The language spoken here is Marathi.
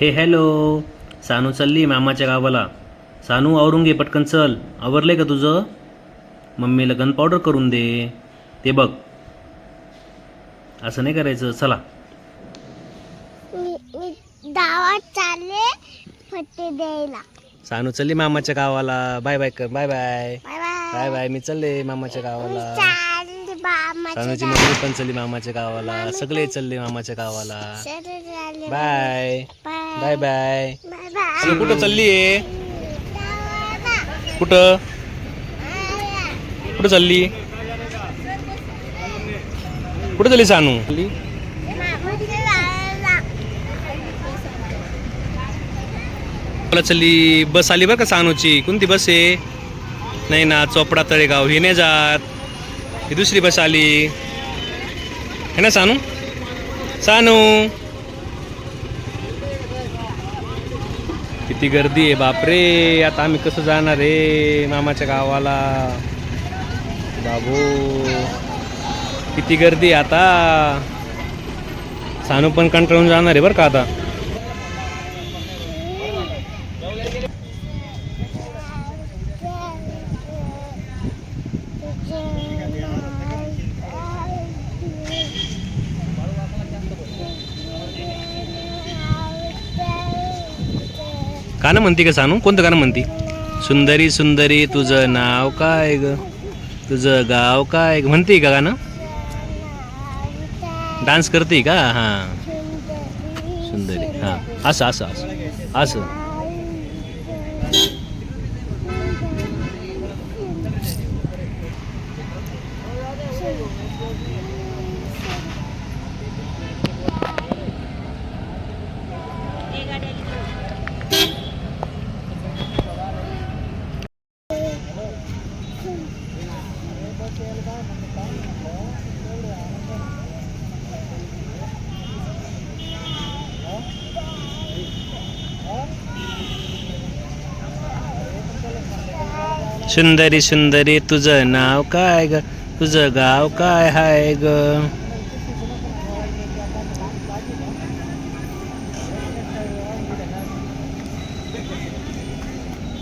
हे हॅलो. सानू चालली मामाच्या गावाला. सानू आवरून घे पटकन चल. आवरले का तुझं? मम्मीला गन पावडर करून दे. ते बघ. असं नाही करायचं. चला. गावात चालले द्यायला. सानू चालली मामाच्या गावाला. बाय बाय कर. Bye bye. Bye bye. Bye मी चालले मामाच्या गावाला. सानूची मम्मी पण चालली मामाच्या गावाला. सगळे चालले मामाच्या गावाला. Bye. Bye. Bye bye. Sanu कुठं चालली आहे गावाला. कुठं. कुठं चालली? कुठं चालली सानू. मला चालली? बस आली बरं का सानूची? कोणती बस आहे? नाही ना चोपडा तळेगाव. ही नाही जात. ही दुसरी बस आली है ना सानू सानू किती गर्दी आहे बापरे आता आम्ही कसं जाणार रे मामाच्या गावाला बाबू किती गर्दी आहे आता सानू पण कंटाळून जाणार आहे बरं का आता गाणं म्हणते का सानू? कोणतं गाणं म्हणते? सुंदरी सुंदरी तुझं नाव काय ग? तुझं गाव काय म्हणते का गाणं? डान्स करते का? हां. सुंदरी हां. असं असं असं. असं. सुंदरी सुंदरी तुझं नाव काय ग? तुझं गाव काय हाय ग?